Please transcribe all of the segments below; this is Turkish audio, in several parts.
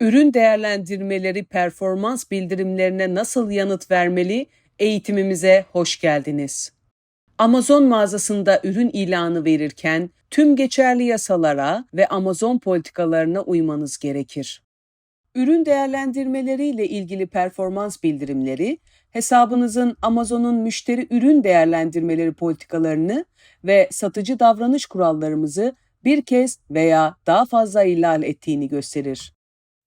Ürün değerlendirmeleri performans bildirimlerine nasıl yanıt vermeli eğitimimize hoş geldiniz. Amazon mağazasında ürün ilanı verirken tüm geçerli yasalara ve Amazon politikalarına uymanız gerekir. Ürün değerlendirmeleriyle ilgili performans bildirimleri, hesabınızın Amazon'un müşteri ürün değerlendirmeleri politikalarını ve satıcı davranış kurallarımızı bir kez veya daha fazla ihlal ettiğini gösterir.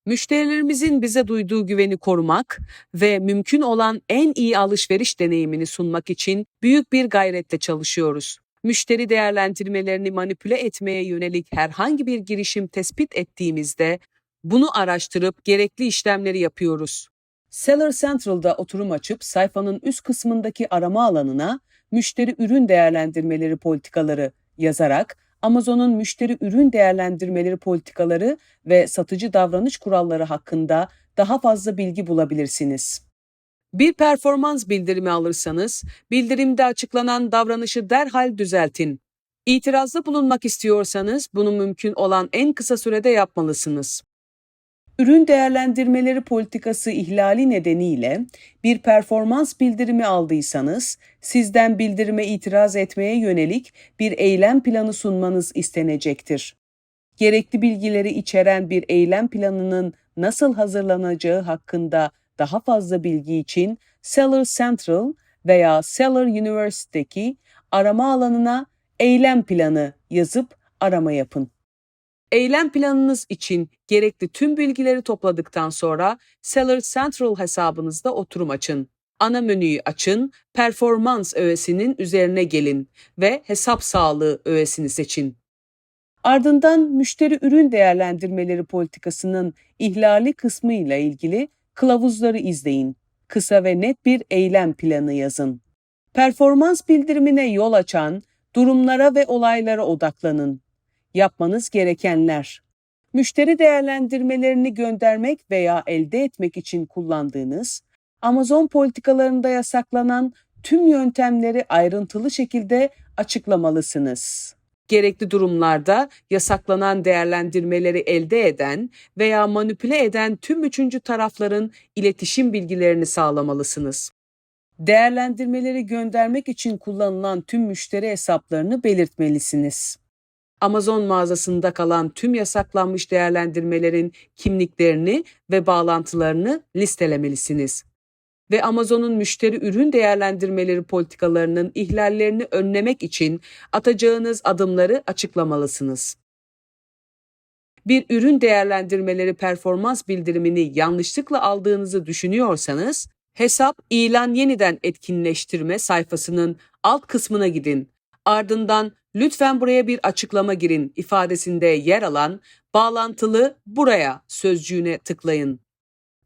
Müşterilerimizin bize duyduğu güveni korumak ve mümkün olan en iyi alışveriş deneyimini sunmak için büyük bir gayretle çalışıyoruz. Müşteri değerlendirmelerini manipüle etmeye yönelik herhangi bir girişim tespit ettiğimizde bunu araştırıp gerekli işlemleri yapıyoruz. Seller Central'da oturum açıp sayfanın üst kısmındaki arama alanına müşteri ürün değerlendirmeleri politikaları yazarak Amazon'un müşteri ürün değerlendirmeleri politikaları ve satıcı davranış kuralları hakkında daha fazla bilgi bulabilirsiniz. Bir performans bildirimi alırsanız, bildirimde açıklanan davranışı derhal düzeltin. İtirazda bulunmak istiyorsanız bunu mümkün olan en kısa sürede yapmalısınız. Ürün değerlendirmeleri politikası ihlali nedeniyle bir performans bildirimi aldıysanız, sizden bildirime itiraz etmeye yönelik bir eylem planı sunmanız istenecektir. Gerekli bilgileri içeren bir eylem planının nasıl hazırlanacağı hakkında daha fazla bilgi için Seller Central veya Seller University'deki arama alanına eylem planı yazıp arama yapın. Eylem planınız için gerekli tüm bilgileri topladıktan sonra Seller Central hesabınızda oturum açın. Ana menüyü açın, performans öğesinin üzerine gelin ve hesap sağlığı öğesini seçin. Ardından müşteri ürün değerlendirmeleri politikasının ihlali kısmı ile ilgili kılavuzları izleyin. Kısa ve net bir eylem planı yazın. Performans bildirimine yol açan durumlara ve olaylara odaklanın yapmanız gerekenler. Müşteri değerlendirmelerini göndermek veya elde etmek için kullandığınız, Amazon politikalarında yasaklanan tüm yöntemleri ayrıntılı şekilde açıklamalısınız. Gerekli durumlarda yasaklanan değerlendirmeleri elde eden veya manipüle eden tüm üçüncü tarafların iletişim bilgilerini sağlamalısınız. Değerlendirmeleri göndermek için kullanılan tüm müşteri hesaplarını belirtmelisiniz. Amazon mağazasında kalan tüm yasaklanmış değerlendirmelerin kimliklerini ve bağlantılarını listelemelisiniz. Ve Amazon'un müşteri ürün değerlendirmeleri politikalarının ihlallerini önlemek için atacağınız adımları açıklamalısınız. Bir ürün değerlendirmeleri performans bildirimini yanlışlıkla aldığınızı düşünüyorsanız, hesap ilan yeniden etkinleştirme sayfasının alt kısmına gidin. Ardından lütfen buraya bir açıklama girin ifadesinde yer alan bağlantılı buraya sözcüğüne tıklayın.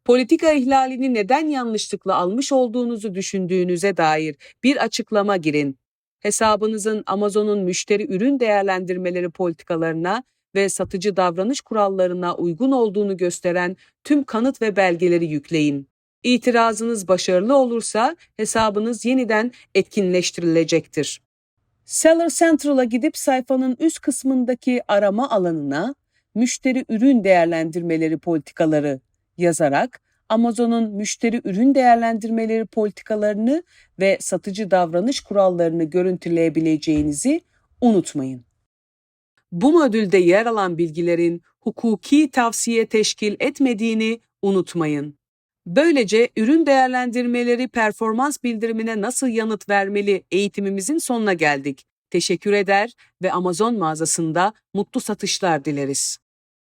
Politika ihlalini neden yanlışlıkla almış olduğunuzu düşündüğünüze dair bir açıklama girin. Hesabınızın Amazon'un müşteri ürün değerlendirmeleri politikalarına ve satıcı davranış kurallarına uygun olduğunu gösteren tüm kanıt ve belgeleri yükleyin. İtirazınız başarılı olursa hesabınız yeniden etkinleştirilecektir. Seller Central'a gidip sayfanın üst kısmındaki arama alanına müşteri ürün değerlendirmeleri politikaları yazarak Amazon'un müşteri ürün değerlendirmeleri politikalarını ve satıcı davranış kurallarını görüntüleyebileceğinizi unutmayın. Bu modülde yer alan bilgilerin hukuki tavsiye teşkil etmediğini unutmayın. Böylece ürün değerlendirmeleri performans bildirimine nasıl yanıt vermeli eğitimimizin sonuna geldik. Teşekkür eder ve Amazon mağazasında mutlu satışlar dileriz.